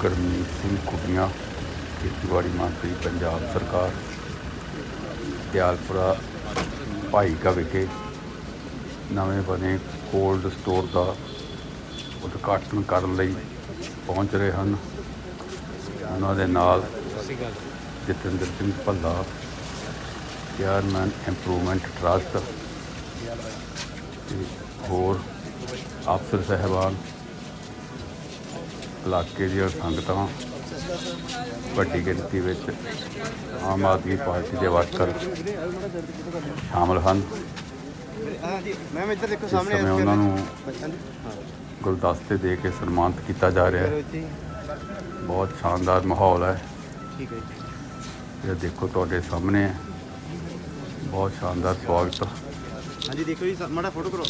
ਗੁਰਮੀਤ ਸਿੰਘ ਕੁਟੀਆਂ, ਖੇਤੀਬਾੜੀ ਮੰਤਰੀ, ਪੰਜਾਬ ਸਰਕਾਰ, ਦਿਆਲਪੁਰਾ ਭਾਈਕਾ ਵਿਖੇ ਨਵੇਂ ਬਣੇ ਕੋਲਡ ਸਟੋਰ ਦਾ ਉਦਘਾਟਨ ਕਰਨ ਲਈ ਪਹੁੰਚ ਰਹੇ ਹਨ। ਉਹਨਾਂ ਦੇ ਨਾਲ Jatinder Singh Bhalla, chairman improvement trust ਤੇ ਹੋਰ ਅਫਸਰ ਸਹਿਬਾਨ ਇਲਾਕੇ ਦੀਆਂ ਸੰਗਤਾਂ ਵੱਡੀ ਗਿਣਤੀ ਵਿੱਚ ਆਮ ਆਦਮੀ ਪਾਰਟੀ ਦੇ ਵਰਕਰ ਸ਼ਾਮਲ ਹਨ। ਮੈਮ ਇੱਧਰ ਦੇਖੋ ਸਾਹਮਣੇ ਉਹਨਾਂ ਨੂੰ ਗੁਲਦਸਤੇ ਦੇ ਕੇ ਸਨਮਾਨਿਤ ਕੀਤਾ ਜਾ ਰਿਹਾ ਹੈ। ਬਹੁਤ ਸ਼ਾਨਦਾਰ ਮਾਹੌਲ ਹੈ। ਠੀਕ ਹੈ ਜੀ ਇਹ ਦੇਖੋ ਤੁਹਾਡੇ ਸਾਹਮਣੇ ਹੈ। ਬਹੁਤ ਸ਼ਾਨਦਾਰ ਸਵਾਗਤ। ਹਾਂਜੀ ਦੇਖੋ ਜੀ ਮਾੜਾ ਫੋਟੋ ਕਰੋ।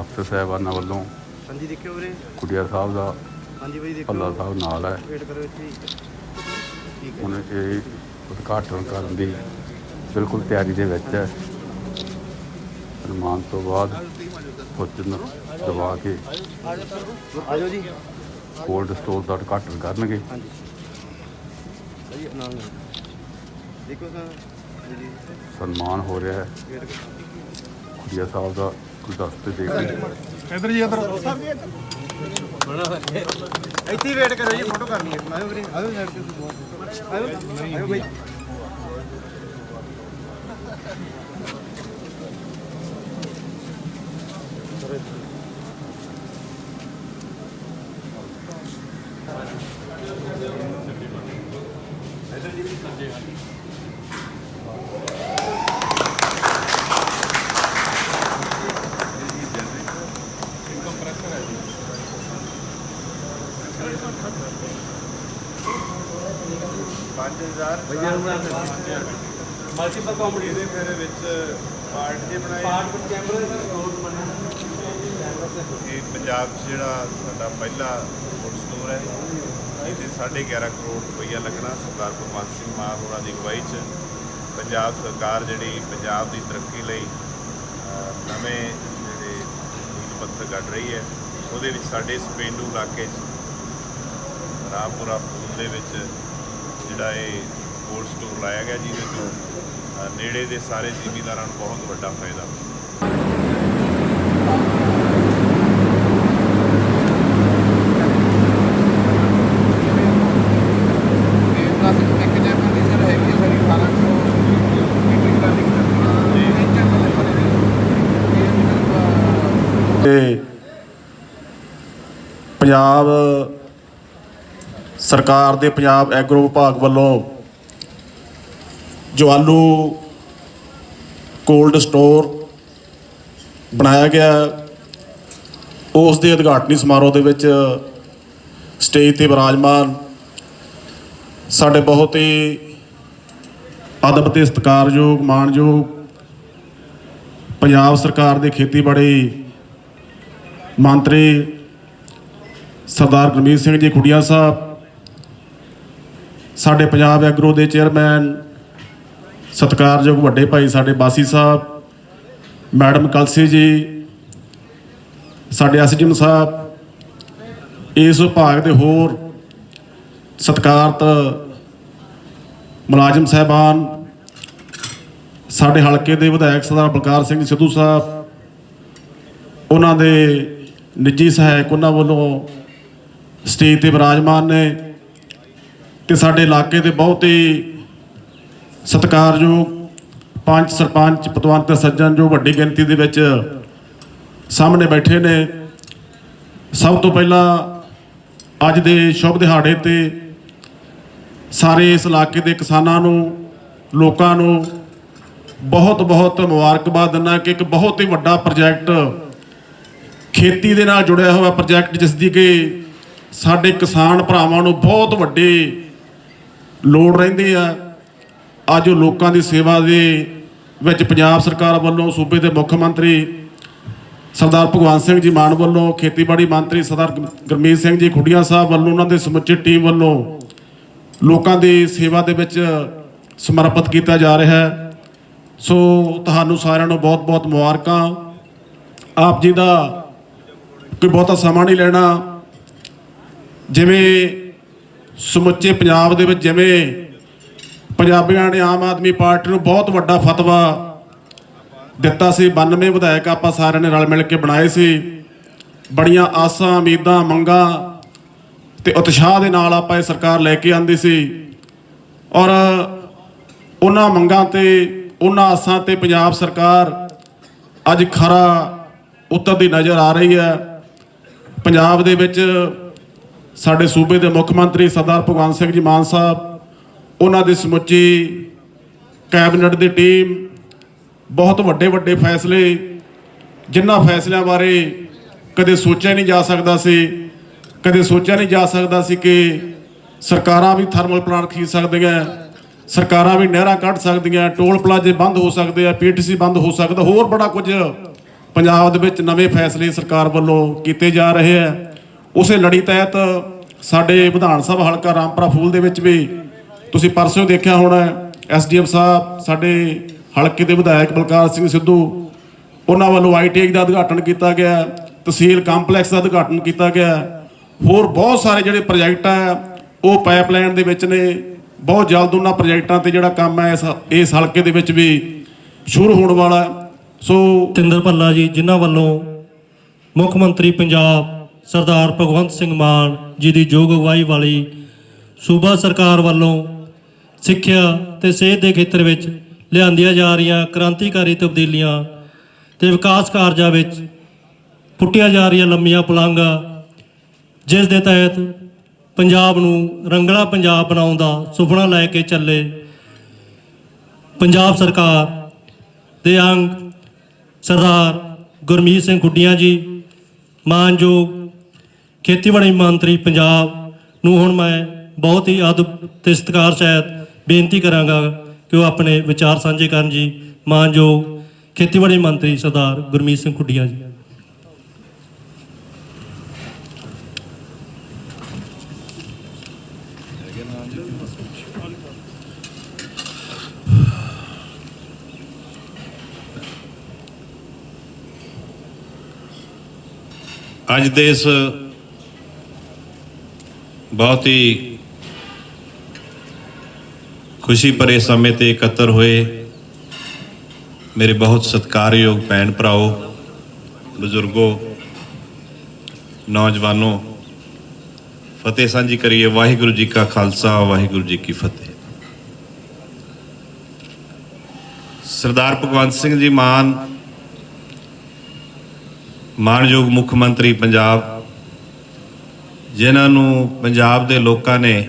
ਅਫਸਰ ਸਾਹਿਬਾਨਾਂ ਵੱਲੋਂ ਹਾਂਜੀ ਦੇਖਿਓ ਵੀਰੇ ਕੁੜੀਆ ਸਾਹਿਬ ਦਾ ਹਾਂਜੀ ਬਾਈ ਦੇਖੋ। ਭੱਲਾ ਸਾਹਿਬ ਨਾਲ ਹੈ। ਵੇਟ ਕਰੋ ਇੱਥੇ। ਠੀਕ ਹੈ। ਹੁਣ ਇਹ ਉਦਘਾਟਨ ਕਰਨ ਦੀ ਬਿਲਕੁਲ ਤਿਆਰੀ ਦੇ ਵਿੱਚ ਹੈ। ਸਨਮਾਨ ਤੋਂ ਬਾਅਦ ਭੋਜਨ ਦਵਾ ਕੇ ਆਜੋ ਜੀ। ਕੋਲਡ ਸਟੋਰ ਦਾ ਉਦਘਾਟਨ ਕਰਨਗੇ। ਹਾਂਜੀ। ਭਾਈ ਨਾਲ। ਦੇਖੋ ਸਰ ਸਨਮਾਨ ਹੋ ਰਿਹਾ ਹੈ। ਕੁੜੀਆ ਸਾਹਿਬ ਦਾ ਗੁਲਦਸਤੇ ਦੇ ਕੇ। ਇਧਰ ਜੀ ਇਧਰ। ਇੱਥੇ ਹੀ ਵੇਟ ਕਰੋ ਜੀ ਫੋਟੋ ਕਰਨੀ ਹੈ। ਆਇਓ ਵੀਰੇ ਆਇਓ ਸਾਈਡ ਤੇ ਆਇਓ ਆਇਓ ਬਾਈ ਮਲਟੀਪਲ ਕੰਪਨੀ ਦੇ ਫਿਰ ਵਿੱਚ ਪਾਰਟ ਜੇ ਬਣਾਏ। ਪਾਰਟ ਵਿੱਚ ਕੈਮਰਾ ਦੇ ਰੋਡ ਬਣੇ। ਇਹ ਪੰਜਾਬ 'ਚ ਜਿਹੜਾ ਸਾਡਾ ਪਹਿਲਾ ਫੂਡ ਸਟੋਰ ਹੈ ਇਹਦੇ 11.5 ਕਰੋੜ ਰੁਪਈਆ ਲੱਗਣਾ। ਸਰਦਾਰ ਭਗਵੰਤ ਸਿੰਘ ਮਾਨ ਹੋਰਾਂ ਦੀ ਅਗਵਾਈ 'ਚ ਪੰਜਾਬ ਸਰਕਾਰ ਜਿਹੜੀ ਪੰਜਾਬ ਦੀ ਤਰੱਕੀ ਲਈ ਨਵੇਂ ਜਿਹੜੇ ਨੀਲ ਪੱਥਰ ਕੱਢ ਰਹੀ ਹੈ ਉਹਦੇ ਵਿੱਚ ਸਾਡੇ ਇਸ ਪੇਂਡੂ ਇਲਾਕੇ 'ਚ ਰਾਮਪੁਰਾ ਫੂਲ ਦੇ ਵਿੱਚ ਜਿਹੜਾ ਇਹ ਕੋਲਡ ਸਟੋਰ ਲਾਇਆ ਗਿਆ ਜਿਹਦੇ ਤੋਂ ਨੇੜੇ ਦੇ ਸਾਰੇ ਜ਼ਿਮੀਂਦਾਰਾਂ ਨੂੰ ਬਹੁਤ ਵੱਡਾ ਫਾਇਦਾ। ਤੇ ਪੰਜਾਬ ਸਰਕਾਰ ਦੇ ਪੰਜਾਬ ਐਗਰੋ ਵਿਭਾਗ ਵੱਲੋਂ ਜੋ ਆਲੂ ਕੋਲਡ ਸਟੋਰ ਬਣਾਇਆ ਗਿਆ ਉਸ ਦੇ ਉਦਘਾਟਨੀ ਸਮਾਰੋਹ ਦੇ ਵਿੱਚ ਸਟੇਜ ਤੇ ਵਿਰਾਜਮਾਨ ਸਾਡੇ ਬਹੁਤ ਹੀ ਅਦਬ ਤੇ ਸਤਿਕਾਰਯੋਗ, ਮਾਣਯੋਗ ਪੰਜਾਬ ਸਰਕਾਰ ਦੇ ਖੇਤੀਬਾੜੀ ਮੰਤਰੀ ਸਰਦਾਰ ਗੁਰਮੀਤ ਸਿੰਘ ਜੀ ਖੁੱਡੀਆਂ ਸਾਹਿਬ ਸਾਡੇ ਪੰਜਾਬ ਐਗਰੋ ਦੇ ਚੇਅਰਮੈਨ, ਸਤਿਕਾਰਯੋਗ ਵੱਡੇ ਭਾਈ ਸਾਡੇ ਬਾਸੀ ਸਾਹਿਬ, ਮੈਡਮ ਕਲਸੀ ਜੀ, ਸਾਡੇ ਐਸਡੀਐਮ ਸਾਹਿਬ, ਇਸ ਵਿਭਾਗ ਦੇ ਹੋਰ ਸਤਿਕਾਰਤ ਮੁਲਾਜ਼ਮ ਸਾਹਿਬਾਨ, ਸਾਡੇ ਹਲਕੇ ਦੇ ਵਿਧਾਇਕ ਸਰਦਾਰ ਬਲਕਾਰ ਸਿੰਘ ਸਿੱਧੂ ਸਾਹਿਬ, ਉਹਨਾਂ ਦੇ ਨਿੱਜੀ ਸਹਾਇਕ ਉਹਨਾਂ ਵੱਲੋਂ ਸਟੇਜ ਤੇ ਵਿਰਾਜਮਾਨ ਨੇ। ਤੇ ਸਾਡੇ ਇਲਾਕੇ ਦੇ ਬਹੁਤ ਹੀ ਸਤਿਕਾਰਯੋਗ ਪੰਜ ਸਰਪੰਚ, ਪਤਵੰਤ ਸੱਜਣ ਜੋ ਵੱਡੀ ਗਿਣਤੀ ਦੇ ਵਿੱਚ ਸਾਹਮਣੇ ਬੈਠੇ ਨੇ। ਸਭ ਤੋਂ ਪਹਿਲਾਂ ਅੱਜ ਦੇ ਸ਼ੁਭ ਦਿਹਾੜੇ ਤੇ ਸਾਰੇ ਇਸ ਇਲਾਕੇ ਦੇ ਕਿਸਾਨਾਂ ਨੂੰ, ਲੋਕਾਂ ਨੂੰ ਬਹੁਤ ਬਹੁਤ ਮੁਬਾਰਕਬਾਦ ਦਿੰਦਾ ਕਿ ਇੱਕ ਬਹੁਤ ਹੀ ਵੱਡਾ ਪ੍ਰੋਜੈਕਟ ਖੇਤੀ ਦੇ ਨਾਲ ਜੁੜਿਆ ਹੋਇਆ ਪ੍ਰੋਜੈਕਟ, ਜਿਸ ਦੀ ਕਿ ਸਾਡੇ ਕਿਸਾਨ ਭਰਾਵਾਂ ਨੂੰ ਬਹੁਤ ਵੱਡੀ ਲੋੜ ਰਹਿੰਦੀ ਆ। ਅੱਜ ਉਹ ਲੋਕਾਂ ਦੀ ਸੇਵਾ ਦੇ ਵਿੱਚ ਪੰਜਾਬ ਸਰਕਾਰ ਵੱਲੋਂ ਸੂਬੇ ਦੇ ਮੁੱਖ ਮੰਤਰੀ ਸਰਦਾਰ ਭਗਵੰਤ ਸਿੰਘ ਜੀ ਮਾਨ ਵੱਲੋਂ, ਖੇਤੀਬਾੜੀ ਮੰਤਰੀ ਸਰਦਾਰ ਗੁਰ- ਗੁਰਮੀਤ ਸਿੰਘ ਜੀ ਖੁੱਡੀਆਂ ਸਾਹਿਬ ਵੱਲੋਂ, ਉਹਨਾਂ ਦੇ ਸਮੁੱਚੀ ਟੀਮ ਵੱਲੋਂ ਲੋਕਾਂ ਦੀ ਸੇਵਾ ਦੇ ਵਿੱਚ ਸਮਰਪਿਤ ਕੀਤਾ ਜਾ ਰਿਹਾ ਹੈ। ਸੋ ਤੁਹਾਨੂੰ ਸਾਰਿਆਂ ਨੂੰ ਬਹੁਤ-ਬਹੁਤ ਮੁਬਾਰਕਾਂ। ਆਪ ਜੀ ਦਾ ਕੋਈ ਬਹੁਤਾ ਸਮਾਂ ਨਹੀਂ ਲੈਣਾ। ਜਿਵੇਂ ਸਮੁੱਚੇ ਪੰਜਾਬ ਦੇ ਵਿੱਚ ਜਿਵੇਂ ਪੰਜਾਬੀਆਂ ਨੇ ਆਮ ਆਦਮੀ ਪਾਰਟੀ ਨੂੰ ਬਹੁਤ ਵੱਡਾ ਫਤਵਾ ਦਿੱਤਾ ਸੀ 92 ਵਿਧਾਇਕ ਆਪਾਂ ਸਾਰਿਆਂ ਨੇ ਰਲ ਮਿਲ ਕੇ ਬਣਾਏ ਸੀ। ਬੜੀਆਂ ਆਸਾਂ, ਉਮੀਦਾਂ, ਮੰਗਾਂ ਤੇ ਉਤਸ਼ਾਹ ਦੇ ਨਾਲ ਆਪਾਂ ਇਹ ਸਰਕਾਰ ਲੈ ਕੇ ਆਂਦੀ ਸੀ। ਔਰ ਉਹਨਾਂ ਮੰਗਾਂ ਤੇ, ਉਹਨਾਂ ਆਸਾਂ ਤੇ ਪੰਜਾਬ ਸਰਕਾਰ ਅੱਜ ਖਰਾ ਉਤਰਦੀ ਨਜ਼ਰ ਆ ਰਹੀ ਹੈ। ਪੰਜਾਬ ਦੇ ਵਿੱਚ ਸਾਡੇ ਸੂਬੇ ਦੇ ਮੁੱਖ ਮੰਤਰੀ ਸਰਦਾਰ ਭਗਵੰਤ ਸਿੰਘ ਜੀ ਮਾਨ ਸਾਹਿਬ, ਉਹਨਾਂ ਦੀ ਸਮੁੱਚੀ ਕੈਬਨਿਟ ਦੀ ਟੀਮ, ਬਹੁਤ ਵੱਡੇ ਵੱਡੇ ਫੈਸਲੇ, ਜਿਨ੍ਹਾਂ ਫੈਸਲਿਆਂ ਬਾਰੇ ਕਦੇ ਸੋਚਿਆ ਨਹੀਂ ਜਾ ਸਕਦਾ ਸੀ, ਕਦੇ ਸੋਚਿਆ ਨਹੀਂ ਜਾ ਸਕਦਾ ਸੀ ਕਿ ਸਰਕਾਰਾਂ ਵੀ ਥਰਮਲ ਪਲਾਂਟ ਖਰੀਦ ਸਕਦੀਆਂ, ਸਰਕਾਰਾਂ ਵੀ ਨਹਿਰਾਂ ਕੱਢ ਸਕਦੀਆਂ, ਟੋਲ ਪਲਾਜ਼ੇ ਬੰਦ ਹੋ ਸਕਦੇ ਆ, ਪੀਟੀਸੀ ਬੰਦ ਹੋ ਸਕਦਾ, ਹੋਰ ਬੜਾ ਕੁਝ ਪੰਜਾਬ ਦੇ ਵਿੱਚ ਨਵੇਂ ਫੈਸਲੇ ਸਰਕਾਰ ਵੱਲੋਂ ਕੀਤੇ ਜਾ ਰਹੇ ਆ। ਉਸੇ ਲੜੀ ਤਹਿਤ ਸਾਡੇ ਵਿਧਾਨ ਸਭਾ ਹਲਕਾ ਰਾਮਪੁਰਾ ਫੂਲ ਦੇ ਵਿੱਚ ਵੀ ਤੁਸੀਂ ਪਰਸੋਂ ਦੇਖਿਆ ਹੋਣਾ ਐਸਡੀਐਮ ਸਾਹਿਬ, ਸਾਡੇ ਹਲਕੇ ਦੇ ਵਿਧਾਇਕ ਬਲਕਾਰ ਸਿੰਘ ਸਿੱਧੂ, ਉਹਨਾਂ ਵੱਲੋਂ ਆਈਟੀਆਈ ਦਾ ਉਦਘਾਟਨ ਕੀਤਾ ਗਿਆ ਤਹਿਸੀਲ ਕੰਪਲੈਕਸ ਦਾ ਉਦਘਾਟਨ ਕੀਤਾ ਗਿਆ ਹੋਰ ਬਹੁਤ ਸਾਰੇ ਜਿਹੜੇ ਪ੍ਰੋਜੈਕਟ ਆ ਉਹ ਪਾਈਪਲਾਈਨ ਦੇ ਵਿੱਚ ਨੇ। ਬਹੁਤ ਜਲਦ ਉਹਨਾਂ ਪ੍ਰੋਜੈਕਟਾਂ ਤੇ ਜਿਹੜਾ ਕੰਮ ਹੈ, ਇਸ ਹਲਕੇ ਦੇ ਵਿੱਚ ਵੀ ਸ਼ੁਰੂ ਹੋਣ ਵਾਲਾ ਸੋ ਤਿੰਦਰ ਭੱਲਾ ਜੀ, ਜਿਨ੍ਹਾਂ ਵੱਲੋਂ ਮੁੱਖ ਮੰਤਰੀ ਪੰਜਾਬ ਸਰਦਾਰ ਭਗਵੰਤ ਸਿੰਘ ਮਾਨ ਜੀ ਦੀ ਯੋਗ ਅਗਵਾਈ ਵਾਲੀ ਸੂਬਾ ਸਰਕਾਰ ਵੱਲੋਂ ਸਿੱਖਿਆ ਤੇ ਸਿਹਤ ਦੇ ਖੇਤਰ ਵਿੱਚ ਲਿਆਂਦੀਆਂ ਜਾ ਰਹੀਆਂ ਕ੍ਰਾਂਤੀਕਾਰੀ ਤਬਦੀਲੀਆਂ ਤੇ ਵਿਕਾਸ ਕਾਰਜਾਂ ਵਿੱਚ ਪੁੱਟੀਆਂ ਜਾ ਰਹੀਆਂ ਲੰਮੀਆਂ ਪੁਲਾਂਘਾਂ ਜਿਸ ਦੇ ਤਹਿਤ ਪੰਜਾਬ ਨੂੰ ਰੰਗਲਾ ਪੰਜਾਬ ਬਣਾਉਣ ਦਾ ਸੁਪਨਾ ਲੈ ਕੇ ਚੱਲੇ ਪੰਜਾਬ ਸਰਕਾਰ ਦੇ ਅੰਗ ਸਰਦਾਰ ਗੁਰਮੀਤ ਸਿੰਘ ਗੁੱਡੀਆਂ ਜੀ, ਮਾਨਯੋਗ ਖੇਤੀਬਾੜੀ ਮੰਤਰੀ ਪੰਜਾਬ ਨੂੰ ਹੁਣ ਮੈਂ ਬਹੁਤ ਹੀ ਅਦਬ ਤੇ ਸਤਿਕਾਰ ਸਹਿਤ ਬੇਨਤੀ ਕਰਾਂਗਾ ਕਿ ਉਹ ਆਪਣੇ ਵਿਚਾਰ ਸਾਂਝੇ ਕਰਨ ਜੀ। ਮਾਨਯੋਗ ਖੇਤੀਬਾੜੀ ਮੰਤਰੀ ਸਰਦਾਰ ਗੁਰਮੀਤ ਸਿੰਘ ਖੁੱਡੀਆ ਜੀ। ਅੱਜ ਦੇ ਇਸ ਬਹੁਤ ਹੀ ਖੁਸ਼ੀ ਭਰੇ ਸਮੇਂ ਤੇ ਇਕੱਤਰ ਹੋਏ ਮੇਰੇ ਬਹੁਤ ਸਤਿਕਾਰਯੋਗ ਭੈਣ ਭਰਾਓ ਬਜ਼ੁਰਗੋ ਨੌਜਵਾਨੋ ਫਤਿਹ ਸਾਂਝੀ ਕਰੀਏ ਵਾਹਿਗੁਰੂ ਜੀ ਕਾ ਖਾਲਸਾ ਵਾਹਿਗੁਰੂ ਜੀ ਕੀ ਫਤਿਹ ਸਰਦਾਰ ਭਗਵੰਤ ਸਿੰਘ ਜੀ ਮਾਨ ਮਾਨਯੋਗ ਮੁੱਖ ਮੰਤਰੀ ਪੰਜਾਬ ਜਿਨ੍ਹਾਂ ਨੂੰ ਪੰਜਾਬ ਦੇ ਲੋਕਾਂ ਨੇ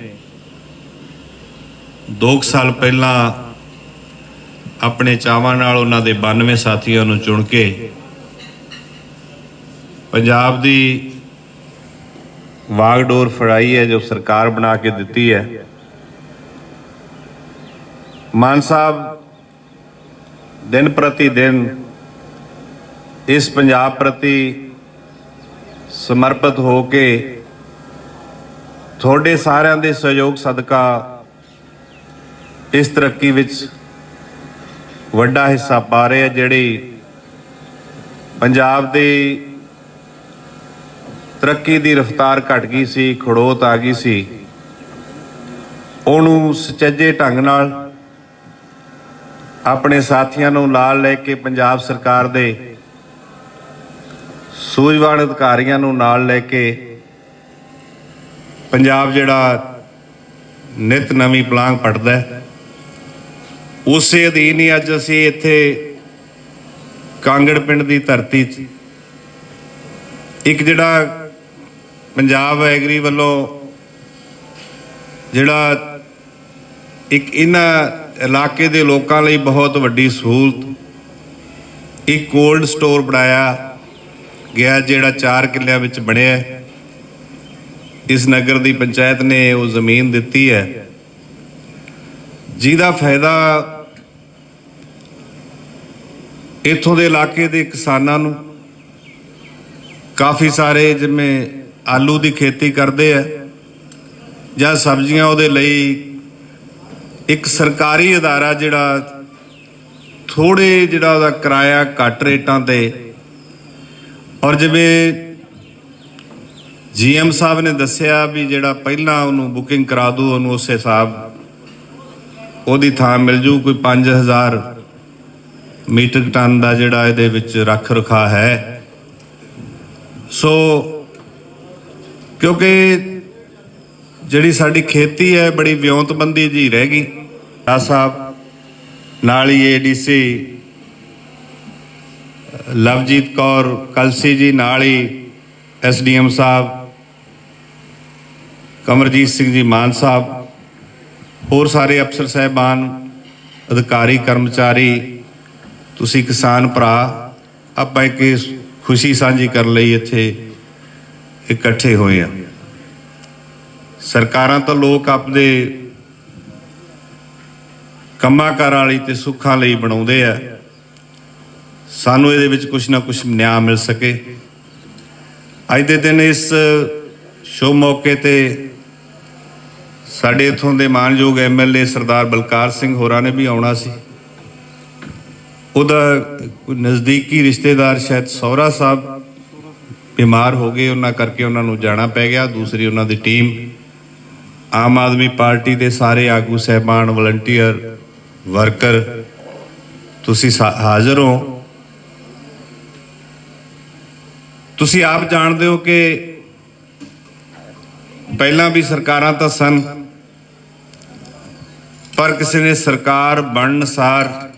2 ਸਾਲ ਪਹਿਲਾਂ ਆਪਣੇ ਚਾਵਾਂ ਨਾਲ ਉਹਨਾਂ ਦੇ 92 ਸਾਥੀਆਂ ਨੂੰ ਚੁਣ ਕੇ ਪੰਜਾਬ ਦੀ ਵਾਗਡੋਰ ਫੜਾਈ ਹੈ, ਜੋ ਸਰਕਾਰ ਬਣਾ ਕੇ ਦਿੱਤੀ ਹੈ। ਮਾਨ ਸਾਹਿਬ, ਦਿਨ ਪ੍ਰਤੀ ਦਿਨ ਇਸ ਪੰਜਾਬ ਪ੍ਰਤੀ ਸਮਰਪਿਤ ਹੋ ਕੇ ਤੁਹਾਡੇ ਸਾਰਿਆਂ ਦੇ ਸਹਿਯੋਗ ਸਦਕਾ ਇਸ ਤਰੱਕੀ ਵਿੱਚ ਵੱਡਾ ਹਿੱਸਾ ਪਾ ਰਹੇ ਆ ਜਿਹੜੀ ਪੰਜਾਬ ਦੀ ਤਰੱਕੀ ਦੀ ਰਫ਼ਤਾਰ ਘਟ ਗਈ ਸੀ, ਖੜੋਤ ਆ ਗਈ ਸੀ। ਉਹਨੂੰ ਸੁਚੱਜੇ ਢੰਗ ਨਾਲ ਆਪਣੇ ਸਾਥੀਆਂ ਨੂੰ ਨਾਲ ਲੈ ਕੇ ਪੰਜਾਬ ਸਰਕਾਰ ਦੇ ਸੂਝਵਾਨ ਅਧਿਕਾਰੀਆਂ ਨੂੰ ਨਾਲ ਲੈ ਕੇ ਪੰਜਾਬ ਜਿਹੜਾ ਨਿਤ ਨਵੀਂ ਪਲਾਂਗ ਪੜਦਾ ਉਸੇ ਅਧੀਨ ਹੀ ਅੱਜ ਅਸੀਂ ਇੱਥੇ ਕਾਂਗੜ ਪਿੰਡ ਦੀ ਧਰਤੀ 'ਚ ਇੱਕ ਜਿਹੜਾ ਪੰਜਾਬ ਐਗਰੀ ਵੱਲੋਂ ਜਿਹੜਾ ਇੱਕ ਇਹਨਾਂ ਇਲਾਕੇ ਦੇ ਲੋਕਾਂ ਲਈ ਬਹੁਤ ਵੱਡੀ ਸਹੂਲਤ, ਇੱਕ ਕੋਲਡ ਸਟੋਰ ਬਣਾਇਆ ਗਿਆ ਜਿਹੜਾ 4 ਕਿੱਲਿਆਂ ਵਿੱਚ ਬਣਿਆ ਹੈ। ਇਸ ਨਗਰ ਦੀ ਪੰਚਾਇਤ ਨੇ ਉਹ ਜ਼ਮੀਨ ਦਿੱਤੀ ਹੈ। ਜਿਹਦਾ ਫਾਇਦਾ ਇੱਥੋਂ ਦੇ ਇਲਾਕੇ ਦੇ ਕਿਸਾਨਾਂ ਨੂੰ ਕਾਫੀ ਸਾਰੇ ਜਿਵੇਂ ਆਲੂ ਦੀ ਖੇਤੀ ਕਰਦੇ ਆ ਜਾਂ ਸਬਜ਼ੀਆਂ ਉਹਦੇ ਲਈ ਇੱਕ ਸਰਕਾਰੀ ਅਦਾਰਾ ਜਿਹੜਾ ਥੋੜੇ ਜਿਹੜਾ ਉਹਦਾ ਕਿਰਾਇਆ ਘੱਟ ਰੇਟਾਂ ਤੇ ਔਰ ਜਿਵੇਂ ਜੀਐਮ ਸਾਹਿਬ ਨੇ ਦੱਸਿਆ ਵੀ ਜਿਹੜਾ ਪਹਿਲਾਂ ਉਹਨੂੰ ਬੁਕਿੰਗ ਕਰਾ ਦੂ, ਉਹਨੂੰ ਉਸ ਹਿਸਾਬ ਉਹਦੀ ਥਾਂ ਮਿਲ ਜੂ, ਕੋਈ 5000 ਮੀਟਰ ਟਨ ਦਾ ਜਿਹੜਾ ਇਹਦੇ ਵਿੱਚ ਰੱਖ ਰਖਾ ਹੈ। ਸੋ ਕਿਉਂਕਿ ਜਿਹੜੀ ਸਾਡੀ ਖੇਤੀ ਹੈ, ਬੜੀ ਵਿਉਂਤਬੰਦੀ ਜੀ ਰਹਿ ਗਈ। ਆ ਸਾਹਿਬ, ਨਾਲ ਹੀ ਏਡੀਸੀ ਲਵਜੀਤ ਕੌਰ, ਕਲਸੀ ਜੀ, ਨਾਲ ਹੀ ਐਸਡੀਐਮ ਸਾਹਿਬ ਕਮਰਜੀਤ ਸਿੰਘ ਜੀ ਮਾਨ ਸਾਹਿਬ, ਹੋਰ ਸਾਰੇ ਅਫਸਰ ਸਾਹਿਬਾਨ, ਅਧਿਕਾਰੀ, ਕਰਮਚਾਰੀ, ਤੁਸੀਂ ਕਿਸਾਨ ਭਰਾ, ਆਪਾਂ ਇੱਕ ਖੁਸ਼ੀ ਸਾਂਝੀ ਕਰਨ ਲਈ ਇੱਥੇ ਇਕੱਠੇ ਹੋਏ ਆ ਸਰਕਾਰਾਂ ਤਾਂ ਲੋਕ ਆਪਦੇ ਕੰਮਾਂ ਕਾਰਾਂ ਵਾਲੀ ਤੇ ਸੁੱਖਾਂ ਲਈ ਬਣਾਉਂਦੇ ਆ। ਸਾਨੂੰ ਇਹਦੇ ਵਿੱਚ ਕੁਝ ਨਾ ਕੁਝ ਨਿਆਂ ਮਿਲ ਸਕੇ। ਅੱਜ ਦੇ ਦਿਨ ਇਸ ਸ਼ੋ ਮੌਕੇ ਤੇ ਸਾਡੇ ਇਥੋਂ ਦੇ ਮਾਨਯੋਗ ਐਮਐਲਏ ਸਰਦਾਰ ਬਲਕਾਰ ਸਿੰਘ ਹੋਰਾਂ ਨੇ ਵੀ ਆਉਣਾ ਸੀ। ਉਹਦਾ ਨਜ਼ਦੀਕੀ ਰਿਸ਼ਤੇਦਾਰ ਸ਼ਾਇਦ ਸੌਰਾ ਸਾਹਿਬ ਬਿਮਾਰ ਹੋ ਗਏ, ਉਹਨਾਂ ਕਰਕੇ ਉਹਨਾਂ ਨੂੰ ਜਾਣਾ ਪੈ ਗਿਆ। ਦੂਸਰੀ ਉਹਨਾਂ ਦੀ ਟੀਮ, ਆਮ ਆਦਮੀ ਪਾਰਟੀ ਦੇ ਸਾਰੇ ਆਗੂ, ਸਹਿਬਾਨ, ਵਲੰਟੀਅਰ, ਵਰਕਰ, ਤੁਸੀਂ ਸਾ- ਹਾਜ਼ਰ ਹੋ। ਤੁਸੀਂ ਆਪ ਜਾਣਦੇ ਹੋ ਕਿ ਪਹਿਲਾਂ ਵੀ ਸਰਕਾਰਾਂ ਤਾਂ ਸਨ ਪਰ ਕਿਸੇ ਨੇ ਸਰਕਾਰ ਬਣਨ ਸਾਰ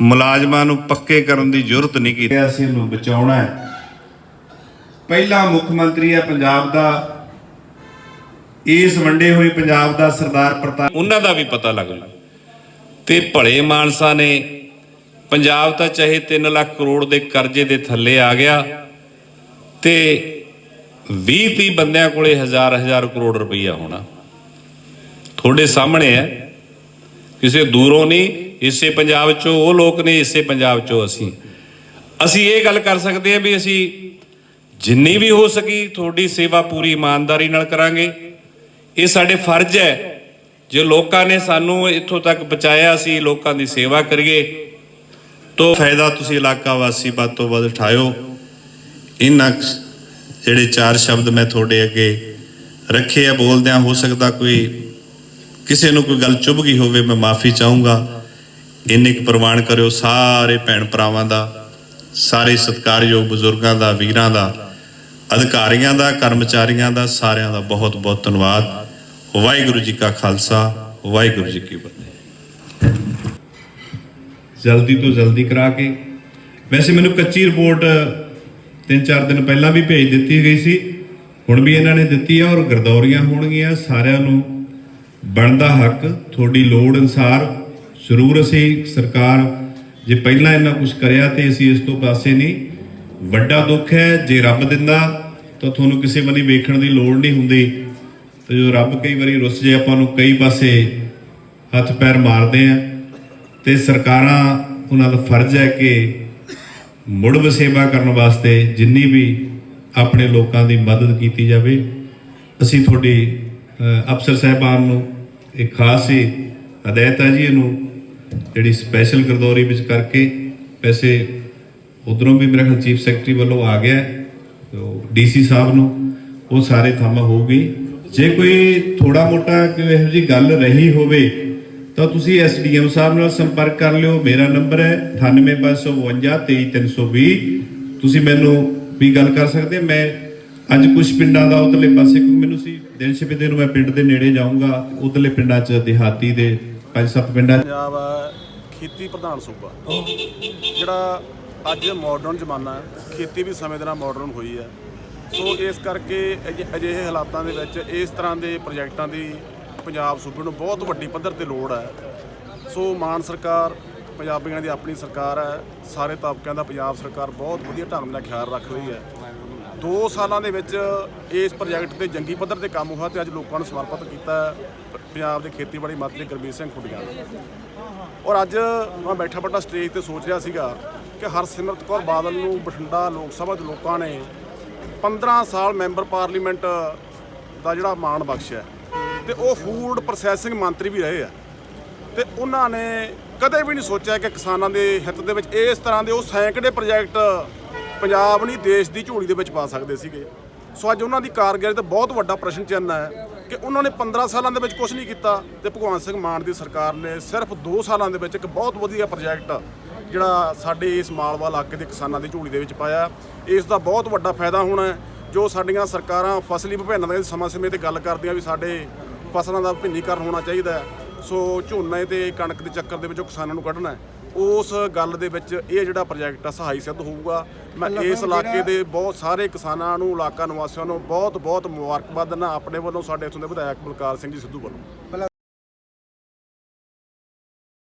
ਮੁਲਾਜ਼ਮਾਂ ਨੂੰ ਪੱਕੇ ਕਰਨ ਦੀ ਜ਼ਰੂਰਤ ਨਹੀਂ ਕੀਤੀ। ਅਸੀਂ ਇਹਨੂੰ ਬਚਾਉਣਾ ਹੈ। ਪਹਿਲਾ ਮੁੱਖ ਮੰਤਰੀ ਹੈ ਪੰਜਾਬ ਦਾ। ਇਸ ਵੰਡੇ ਹੋਏ ਪੰਜਾਬ ਦਾ ਸਰਦਾਰ ਪ੍ਰਤਾਪ ਉਹਨਾਂ ਦਾ ਵੀ ਪਤਾ ਲੱਗ ਜੂ ਤੇ ਭਲੇ ਮਾਨਸਾ ਨੇ ਪੰਜਾਬ ਤਾਂ ਚਾਹੇ 3 ਲੱਖ ਕਰੋੜ ਦੇ ਕਰਜ਼ੇ ਦੇ ਥੱਲੇ ਆ ਗਿਆ ਤੇ 20 30 ਬੰਦਿਆਂ ਕੋਲੇ ਹਜ਼ਾਰ ਹਜ਼ਾਰ ਕਰੋੜ ਰੁਪਈਆ ਹੋਣਾ। ਤੁਹਾਡੇ ਸਾਹਮਣੇ ਹੈ। ਕਿਸੇ ਦੂਰੋਂ ਨਹੀਂ, ਇਸੇ ਪੰਜਾਬ ਚੋਂ ਉਹ ਲੋਕ ਨੇ ਇਸੇ ਪੰਜਾਬ ਚੋਂ ਅਸੀਂ। ਅਸੀਂ ਇਹ ਗੱਲ ਕਰ ਸਕਦੇ ਹਾਂ ਵੀ ਅਸੀਂ ਜਿੰਨੀ ਵੀ ਹੋ ਸਕੀ ਤੁਹਾਡੀ ਸੇਵਾ ਪੂਰੀ ਇਮਾਨਦਾਰੀ ਨਾਲ ਕਰਾਂਗੇ। ਇਹ ਸਾਡੇ ਫਰਜ਼ ਹੈ। ਜੇ ਲੋਕਾਂ ਨੇ ਸਾਨੂੰ ਇੱਥੋਂ ਤੱਕ ਪਹੁੰਚਾਇਆ ਸੀ ਲੋਕਾਂ ਦੀ ਸੇਵਾ ਕਰੀਏ। ਤੋ ਫਾਇਦਾ ਤੁਸੀਂ ਇਲਾਕਾ ਵਾਸੀ ਵੱਧ ਤੋਂ ਵੱਧ ਉਠਾਇਓ। ਇਹਨਾਂ ਜਿਹੜੇ ਚਾਰ ਸ਼ਬਦ ਮੈਂ ਤੁਹਾਡੇ ਅੱਗੇ ਰੱਖੇ ਆ, ਬੋਲਦਿਆਂ ਹੋ ਸਕਦਾ ਕੋਈ ਕਿਸੇ ਨੂੰ ਕੋਈ ਗੱਲ ਚੁੱਭ ਗਈ ਹੋਵੇ, ਮੈਂ ਮਾਫੀ ਚਾਹੂੰਗਾ। ਇੰਨੇ ਕੁ ਪ੍ਰਵਾਨ ਕਰਿਓ ਸਾਰੇ ਭੈਣ ਭਰਾਵਾਂ ਦਾ, ਸਾਰੇ ਸਤਿਕਾਰਯੋਗ ਬਜ਼ੁਰਗਾਂ ਦਾ, ਵੀਰਾਂ ਦਾ, ਅਧਿਕਾਰੀਆਂ ਦਾ, ਕਰਮਚਾਰੀਆਂ ਦਾ, ਸਾਰਿਆਂ ਦਾ ਬਹੁਤ ਬਹੁਤ ਧੰਨਵਾਦ। ਵਾਹਿਗੁਰੂ ਜੀ ਕਾ ਖਾਲਸਾ, ਵਾਹਿਗੁਰੂ ਜੀ ਕੀ ਫਤਿਹ। ਜਲਦੀ ਤੋਂ ਜਲਦੀ ਕਰਾ ਕੇ। ਵੈਸੇ ਮੈਨੂੰ ਕੱਚੀ ਰਿਪੋਰਟ ਤਿੰਨ ਚਾਰ ਦਿਨ ਪਹਿਲਾਂ ਵੀ ਭੇਜ ਦਿੱਤੀ ਗਈ ਸੀ। ਹੁਣ ਵੀ ਇਹਨਾਂ ਨੇ ਦਿੱਤੀ ਆ ਔਰ ਗਰਦੌਰੀਆਂ ਹੋਣਗੀਆਂ ਸਾਰਿਆਂ ਨੂੰ। ਬਣਦਾ ਹੱਕ, ਤੁਹਾਡੀ ਲੋੜ ਅਨਸਾਰ ਜ਼ਰੂਰ ਅਸੀਂ ਸਰਕਾਰ, ਜੇ ਪਹਿਲਾਂ ਇੰਨਾ ਕੁਝ ਕਰਿਆ ਤੇ ਅਸੀਂ ਇਸ ਤੋਂ ਪਾਸੇ ਨਹੀਂ। ਵੱਡਾ ਦੁੱਖ ਹੈ, ਜੇ ਰੱਬ ਦਿੰਦਾ, ਤਾਂ ਤੁਹਾਨੂੰ ਕਿਸੇ ਵਾਰੀ ਵੇਖਣ ਦੀ ਲੋੜ ਨਹੀਂ ਹੁੰਦੀ। ਤੇ ਜੋ ਰੱਬ ਕਈ ਵਾਰੀ ਰੁੱਸ ਜੇ, ਆਪਾਂ ਨੂੰ ਕਈ ਪਾਸੇ ਹੱਥ ਪੈਰ ਮਾਰਦੇ ਆ ਤੇ ਸਰਕਾਰਾਂ ਉਹਨਾਂ ਦਾ ਫਰਜ਼ ਹੈ ਕਿ ਮੁੜ ਵਸੇਵਾ ਕਰਨ ਵਾਸਤੇ ਜਿੰਨੀ ਵੀ ਆਪਣੇ ਲੋਕਾਂ ਦੀ ਮਦਦ ਕੀਤੀ ਜਾਵੇ, ਅਸੀਂ ਤੁਹਾਡੀ ਅਫਸਰ ਸਾਹਿਬਾਨ ਨੂੰ ਇਹ ਖਾਸ ਹੀ ਹਦਾਇਤ ਹੈ ਜੀ ਇਹਨੂੰ, ਜਿਹੜੀ ਸਪੈਸ਼ਲ ਗਰਦੌਰੀ ਵਿੱਚ ਕਰਕੇ ਪੈਸੇ ਉਧਰੋਂ ਵੀ ਮੇਰੇ ਖਿਆਲ ਚੀਫ ਸੈਕਟਰੀ ਵੱਲੋਂ ਆ ਗਿਆ ਡੀਸੀ ਸਾਹਿਬ ਨੂੰ, ਉਹ ਸਾਰੇ ਥੰਮ ਹੋਊਗੀ ਜੇ ਕੋਈ ਥੋੜਾ ਮੋਟਾ ਕੋਈ ਇਹੋ ਜੀ ਗੱਲ ਰਹੀ ਹੋਵੇ, ਤਾਂ ਤੁਸੀਂ ਐਸਡੀਐਮ ਸਾਹਿਬ ਨਾਲ ਸੰਪਰਕ ਕਰ ਲਿਓ। ਮੇਰਾ ਨੰਬਰ ਹੈ 9855233320 ਤੁਸੀਂ ਮੈਨੂੰ ਵੀ ਗੱਲ ਕਰ ਸਕਦੇ ਮੈਂ ਅੱਜ ਕੁਝ ਪਿੰਡਾਂ ਦਾ ਉਧਰਲੇ ਪਾਸੇ ਕਿਉਂਕਿ ਮੈਨੂੰ ਸੀ ਦਿਨ ਛਿਪਦੇ ਦਿਨ ਮੈਂ ਪਿੰਡ ਦੇ ਨੇੜੇ ਜਾਊਂਗਾ, ਉਧਰਲੇ ਪਿੰਡਾਂ 'ਚ ਦਿਹਾਤੀ ਦੇ ਪੰਜ ਸੱਤ ਪਿੰਡਾਂ 'ਚ। ਪੰਜਾਬ ਹੈ ਖੇਤੀ ਪ੍ਰਧਾਨ ਸੂਬਾ। ਜਿਹੜਾ ਅੱਜ ਮਾਡਰਨ ਜ਼ਮਾਨਾ ਹੈ, ਖੇਤੀ ਵੀ ਸਮੇਂ ਦੇ ਨਾਲ ਮਾਡਰਨ ਹੋਈ ਹੈ। ਸੋ ਇਸ ਕਰਕੇ ਅਜਿ- ਅਜਿਹੇ ਹਾਲਾਤਾਂ ਦੇ ਵਿੱਚ ਇਸ ਤਰ੍ਹਾਂ ਦੇ ਪ੍ਰੋਜੈਕਟਾਂ ਦੀ ਪੰਜਾਬ ਸੂਬੇ ਨੂੰ ਬਹੁਤ ਵੱਡੀ ਪੱਧਰ ਤੇ ਲੋੜ ਹੈ। ਸੋ ਮਾਨ ਸਰਕਾਰ, ਪੰਜਾਬੀਆਂ ਦੀ ਆਪਣੀ ਸਰਕਾਰ ਹੈ, ਸਾਰੇ ਤਬਕਿਆਂ ਦਾ ਪੰਜਾਬ ਸਰਕਾਰ ਬਹੁਤ ਵਧੀਆ ਢੰਗ ਨਾਲ ਖਿਆਲ ਰੱਖ ਰਹੀ ਹੈ। 2 ਸਾਲਾਂ ਦੇ ਵਿੱਚ ਇਸ ਪ੍ਰੋਜੈਕਟ ਤੇ ਜੰਗੀ ਪੱਧਰ ਤੇ ਕੰਮ ਹੋਇਆ ਤੇ ਅੱਜ ਲੋਕਾਂ ਨੂੰ ਸਮਰਪਿਤ ਕੀਤਾ ਪੰਜਾਬ ਦੇ ਖੇਤੀਬਾੜੀ ਮੰਤਰੀ ਗੁਰਮੀਤ ਸਿੰਘ ਖੁੱਡੀਆਂ ਔਰ ਅੱਜ ਮੈਂ ਬੈਠਾ ਬੈਠਾ ਸਟੇਜ ਤੇ ਸੋਚ ਰਿਹਾ ਸੀਗਾ ਕਿ ਹਰਸਿਮਰਤ ਕੌਰ ਬਾਦਲ ਨੂੰ ਬਠਿੰਡਾ ਲੋਕ ਸਭਾ ਦੇ ਲੋਕਾਂ ਨੇ 15 ਸਾਲ ਮੈਂਬਰ ਪਾਰਲੀਮੈਂਟ ਦਾ ਜਿਹੜਾ ਮਾਣ ਬਖਸ਼ਿਆ ਤੇ ਉਹ ਫੂਡ ਪ੍ਰੋਸੈਸਿੰਗ ਮੰਤਰੀ ਵੀ ਰਹੇ ਆ। ਤੇ ਉਹਨਾਂ ਨੇ ਕਦੇ ਵੀ ਨਹੀਂ ਸੋਚਿਆ ਕਿ ਕਿਸਾਨਾਂ ਦੇ ਹਿੱਤ ਦੇ ਵਿੱਚ ਇਸ ਤਰ੍ਹਾਂ ਦੇ ਉਹ ਸੈਂਕੜੇ ਪ੍ਰੋਜੈਕਟ ਪੰਜਾਬ ਨਹੀਂ, ਦੇਸ਼ ਦੀ ਝੋਲੀ ਦੇ ਵਿੱਚ ਪਾ ਸਕਦੇ ਸੀਗੇ। ਸੋ ਅੱਜ ਉਹਨਾਂ ਦੀ ਕਾਰਗੁਜ਼ਾਰੀ ਤੇ ਬਹੁਤ ਵੱਡਾ ਪ੍ਰਸ਼ਨ ਚਿੰਨ੍ਹ ਹੈ ਕਿ ਉਹਨਾਂ ਨੇ 15 ਸਾਲਾਂ ਦੇ ਵਿੱਚ ਕੁਝ ਨਹੀਂ ਕੀਤਾ ਤੇ ਭਗਵੰਤ ਸਿੰਘ ਮਾਨ ਦੀ ਸਰਕਾਰ ਨੇ ਸਿਰਫ 2 ਸਾਲਾਂ ਦੇ ਵਿੱਚ ਇੱਕ ਬਹੁਤ ਵਧੀਆ ਪ੍ਰੋਜੈਕਟ ਜਿਹੜਾ ਸਾਡੇ ਇਸ ਮਾਲਵਾ ਇਲਾਕੇ ਦੇ ਕਿਸਾਨਾਂ ਦੀ ਝੋਲੀ ਦੇ ਵਿੱਚ ਪਾਇਆ। ਇਸ ਦਾ ਬਹੁਤ ਵੱਡਾ ਫਾਇਦਾ ਹੋਣਾ ਜੋ ਸਾਡੀਆਂ ਸਰਕਾਰਾਂ ਫਸਲੀ ਵਿਭਿੰਨਤਾ ਦੇ ਸਮਾਂ ਸਮੇਂ ਤੇ ਗੱਲ ਕਰਦੀਆਂ ਵੀ ਸਾਡੇ ਫਸਲਾਂ ਦਾ ਵਿਭਿੰਨੀਕਰਨ ਹੋਣਾ ਚਾਹੀਦਾ ਸੋ ਝੋਨੇ ਤੇ ਕਣਕ ਦੇ ਚੱਕਰ ਦੇ ਵਿੱਚੋਂ ਕਿਸਾਨਾਂ ਨੂੰ ਕੱਢਣਾ ਉਸ ਗੱਲ ਦੇ ਵਿੱਚ ਇਹ ਜਿਹੜਾ ਪ੍ਰੋਜੈਕਟ ਆ ਸਹਾਈ ਸਿੱਧ ਹੋਊਗਾ। ਮੈਂ ਇਸ ਇਲਾਕੇ ਦੇ ਬਹੁਤ ਸਾਰੇ ਕਿਸਾਨਾਂ ਨੂੰ ਇਲਾਕਾ ਨਿਵਾਸੀਆਂ ਨੂੰ ਬਹੁਤ ਬਹੁਤ ਮੁਬਾਰਕਬਾਦ ਦਿੰਦਾ ਆਪਣੇ ਵੱਲੋਂ ਸਾਡੇ ਇੱਥੋਂ ਦੇ ਵਿਧਾਇਕ ਬਲਕਾਰ ਸਿੰਘ ਜੀ ਸਿੱਧੂ ਵੱਲੋਂ।